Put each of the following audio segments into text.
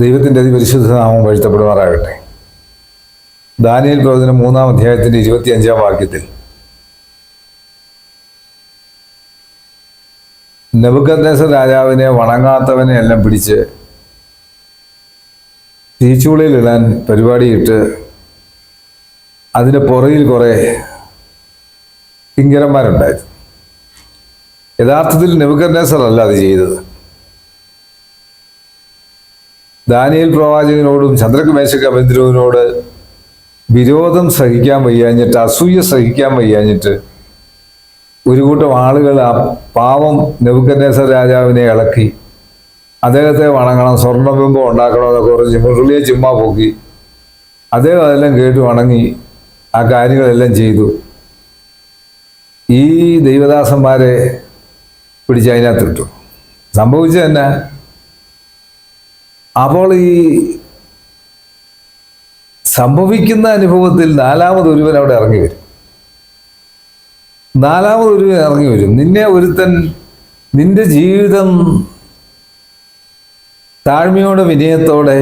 ദൈവത്തിന്റെ അതിപരിശുദ്ധ നാമം വഴുത്തപ്പെടുമാറാകട്ടെ. ദാനിയൽ പ്രവചനം മൂന്നാം അധ്യായത്തിന്റെ ഇരുപത്തിയഞ്ചാം വാക്യത്തിൽ. നെബുക്കദ്നേസർ രാജാവിനെ വണങ്ങാത്തവനെ എല്ലാം പിടിച്ച് തീച്ചൂളയിലിടാൻ പരിപാടിയിട്ട് അതിന്റെ പുറയിൽ കുറേ കിങ്കരന്മാരുണ്ടായിരുന്നു യഥാർത്ഥത്തിൽ നെബുക്കദ്നേസർ അല്ല അത് ചെയ്തത്. ദാനിയേൽ പ്രവാചകനോടും ചന്ദ്രകുമേശ കബന്ദ്രുവിനോട് വിരോധം സഹിക്കാൻ വയ്യാഞ്ഞിട്ട് അസൂയ സഹിക്കാൻ വയ്യാഞ്ഞിട്ട് ഒരു കൂട്ടം ആളുകൾ ആ പാവം നെബുക്കന്നേസർ രാജാവിനെ ഇളക്കി. അദ്ദേഹത്തെ വണങ്ങണം സ്വർണബിംബം ഉണ്ടാക്കണം എന്നൊക്കെ പറഞ്ഞ് മുരളിയെ ചുമ്മാ പോക്കി. അദ്ദേഹം അതെല്ലാം കേട്ട് വണങ്ങി ആ കാര്യങ്ങളെല്ലാം ചെയ്തു. ഈ ദൈവദാസന്മാരെ പിടിച്ച് അതിനകത്തിട്ടു. സംഭവിച്ചു തന്നെ അപ്പോൾ ഈ സംഭവിക്കുന്ന അനുഭവത്തിൽ നാലാമത് ഒരുവൻ അവിടെ ഇറങ്ങി വരും. നാലാമത് ഒരുവൻ ഇറങ്ങി വരും. നിന്നെ ഒരുത്തൻ നിന്റെ ജീവിതം താഴ്മയോടെ വിനയത്തോടെ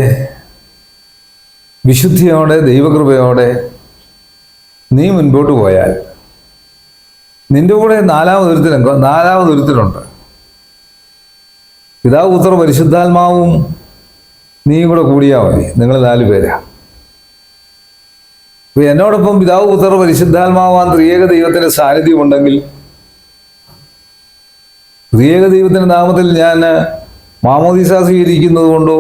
വിശുദ്ധിയോടെ ദൈവകൃപയോടെ നീ മുൻപോട്ട് പോയാൽ നിന്റെ കൂടെ നാലാമത് ഒരുത്തിൽ നാലാമത് ഒരുത്തിലുണ്ട് പിതാവ് പുത്ര പരിശുദ്ധാത്മാവും നീയും കൂടെ കൂടിയാൽ മതി. നിങ്ങൾ നാല് പേരാ. അപ്പൊ എന്നോടൊപ്പം പിതാവ് പുത്ര പരിശുദ്ധാത്മാവാൻ ത്രിയേക ദൈവത്തിന്റെ സാന്നിധ്യം ഉണ്ടെങ്കിൽ ത്രിയേക ദൈവത്തിന്റെ നാമത്തിൽ ഞാൻ മാമോദിസ സ്വീകരിക്കുന്നത് കൊണ്ടോ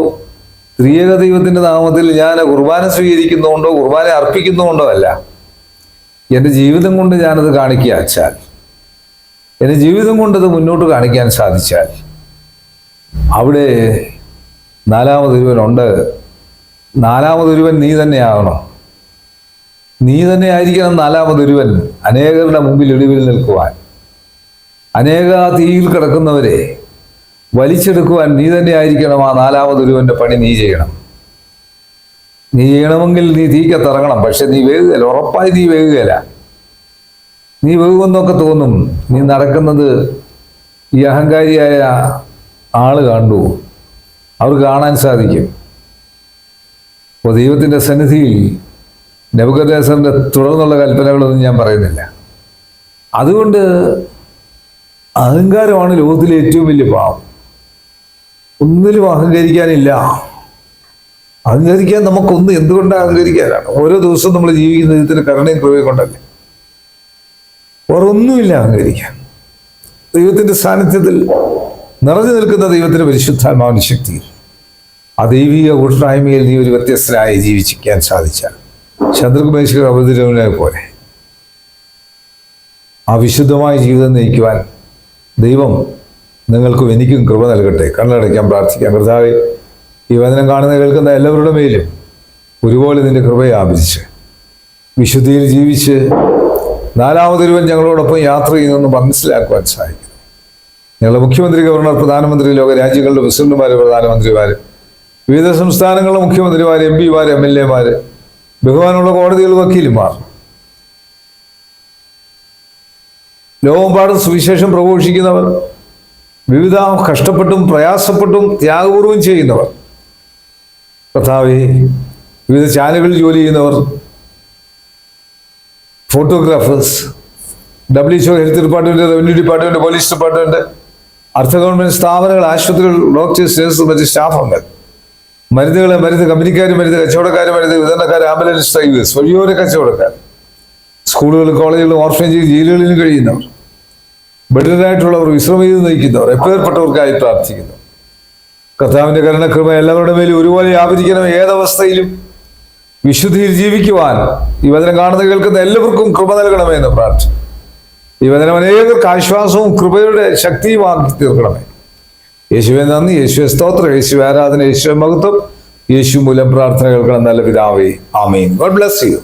ത്രിയേക ദൈവത്തിന്റെ നാമത്തിൽ ഞാൻ കുർബാന സ്വീകരിക്കുന്നതുകൊണ്ടോ കുർബാന അർപ്പിക്കുന്നതുകൊണ്ടോ അല്ല. എന്റെ ജീവിതം കൊണ്ട് ഞാനത് കാണിക്കുക വെച്ചാൽ എന്റെ ജീവിതം കൊണ്ടത് മുന്നോട്ട് കാണിക്കാൻ സാധിച്ചാൽ അവിടെ നാലാമതൊരുവനുണ്ട് നാലാമതൊരുവൻ നീ തന്നെയാകണം നീ തന്നെ ആയിരിക്കണം നാലാമതൊരുവൻ അനേകരുടെ മുമ്പിൽ ഇടിവിൽ നിൽക്കുവാൻ. അനേക തീയിൽ കിടക്കുന്നവരെ വലിച്ചെടുക്കുവാൻ നീ തന്നെ ആയിരിക്കണം ആ നാലാമതൊരുവന്റെ പണി നീ ചെയ്യണം. നീ ചെയ്യണമെങ്കിൽ നീ തീക്കത്തിറങ്ങണം പക്ഷെ നീ വേകുകയില്ല ഉറപ്പായി നീ വേകുകയില്ല നീ വേകുമെന്നൊക്കെ തോന്നും. നീ നടക്കുന്നത് ഈ അഹങ്കാരിയായ ആൾ കണ്ടു. അവർക്ക് കാണാൻ സാധിക്കും. അപ്പോൾ ദൈവത്തിന്റെ സന്നിധിയിൽ നെബുക്കദ്നേസറിന്റെ തുടർന്നുള്ള കൽപ്പനകളൊന്നും ഞാൻ പറയുന്നില്ല. അതുകൊണ്ട് അഹങ്കാരമാണ് ലോകത്തിലെ ഏറ്റവും വലിയ പാവം ഒന്നിലും അഹങ്കരിക്കാനില്ല. അഹങ്കരിക്കാൻ നമുക്കൊന്ന് എന്തുകൊണ്ട് അഹങ്കരിക്കാനാണ്? ഓരോ ദിവസവും നമ്മൾ ജീവിക്കുന്ന ദൈവത്തിന് കരുണയും കൃപയും കൊണ്ടല്ലേ? വേറെ ഒന്നുമില്ല അഹങ്കരിക്കാൻ. ദൈവത്തിന്റെ സാന്നിധ്യത്തിൽ നിറഞ്ഞു നിൽക്കുന്ന ദൈവത്തിന്റെ പരിശുദ്ധാത്മാവിന്റെ ശക്തിയിൽ ആ ദൈവിക കൂട്ടായ്മയിൽ നീ ഒരു വ്യത്യസ്തനായി ജീവിച്ചിരിക്കാൻ സാധിച്ചാൽ ചന്ദ്രകുമേശ്വര അവതരവിനെ പോലെ. ആ വിശുദ്ധമായ ജീവിതം നയിക്കുവാൻ ദൈവം നിങ്ങൾക്കും എനിക്കും കൃപ നൽകട്ടെ. കണ്ണടയ്ക്കാൻ പ്രാർത്ഥിക്കാം. കർത്താവെ ഈ വചനം കാണുന്ന കേൾക്കുന്ന എല്ലാവരുടെ മേലും ഒരുപോലെ നിന്റെ കൃപയെ വിശുദ്ധിയിൽ ജീവിച്ച് നാലാമതൊരുവൻ ഞങ്ങളോടൊപ്പം യാത്ര ചെയ്യുന്നെന്ന് മനസ്സിലാക്കുവാൻ സാധിക്കും ഞങ്ങളുടെ മുഖ്യമന്ത്രി ഗവർണർ പ്രധാനമന്ത്രി ലോക രാജ്യങ്ങളുടെ പ്രസിഡന്റുമാർ പ്രധാനമന്ത്രിമാർ വിവിധ സംസ്ഥാനങ്ങളിലെ മുഖ്യമന്ത്രിമാർ എം പിമാർ എം എൽ എമാർ ബഹുമാനുള്ള കോടതികൾ വക്കീലുമാർ. ലോകമെമ്പാടും സുവിശേഷം പ്രഘോഷിക്കുന്നവർ വിവിധ കഷ്ടപ്പെട്ടും പ്രയാസപ്പെട്ടും ത്യാഗപൂർവം ചെയ്യുന്നവർ കർത്താവെ വിവിധ ചാനലുകളിൽ ജോലി ചെയ്യുന്നവർ photographers W HO health department revenue department police department അർദ്ധ ഗവൺമെന്റ് സ്ഥാപനങ്ങൾ ആശുപത്രികൾ ഡോക്ടേഴ്സ് മറ്റ് സ്റ്റാഫുകൾ മരുന്നുകൾ മരുന്ന് കമ്പനിക്കാർ മരുന്ന് കച്ചവടക്കാർ മരുന്ന് വിതരണക്കാർ ആംബുലൻസ് ഡ്രൈവേഴ്സ് വഴിയോര കച്ചവടക്കാർ. സ്കൂളുകളിലും കോളേജുകളിലും ഓർഫനേജ് ജയിലുകളിലും കഴിയുന്നവർ. ബഡിലായിട്ടുള്ളവർ വിശ്രമയിൽ നയിക്കുന്നവർ എപ്പേർപ്പെട്ടവർക്കായി പ്രാർത്ഥിക്കുന്നു. കർത്താവിന്റെ കരുണകൃപ എല്ലാവരുടെ മേലും ഒരുപോലെ വ്യാപരിക്കണം ഏതവസ്ഥയിലും വിശുദ്ധിയിൽ ജീവിക്കുവാൻ ഈ വചനം കാണുന്ന കേൾക്കുന്ന എല്ലാവർക്കും കൃപ നൽകണമെന്ന് പ്രാർത്ഥിക്കുന്നു. ഈ വചനം അനേകർക്ക് ആശ്വാസവും കൃപയുടെ ശക്തിയുമാക്കി തീർക്കണമേ യേശുവെ നന്ദി. യേശുവെ സ്തോത്രം. യേശു ആരാധന. യേശു മഹത്വം. യേശു മൂലം പ്രാർത്ഥന കേൾക്കണം. നല്ല പിതാവേ. ആമീൻ. God bless you.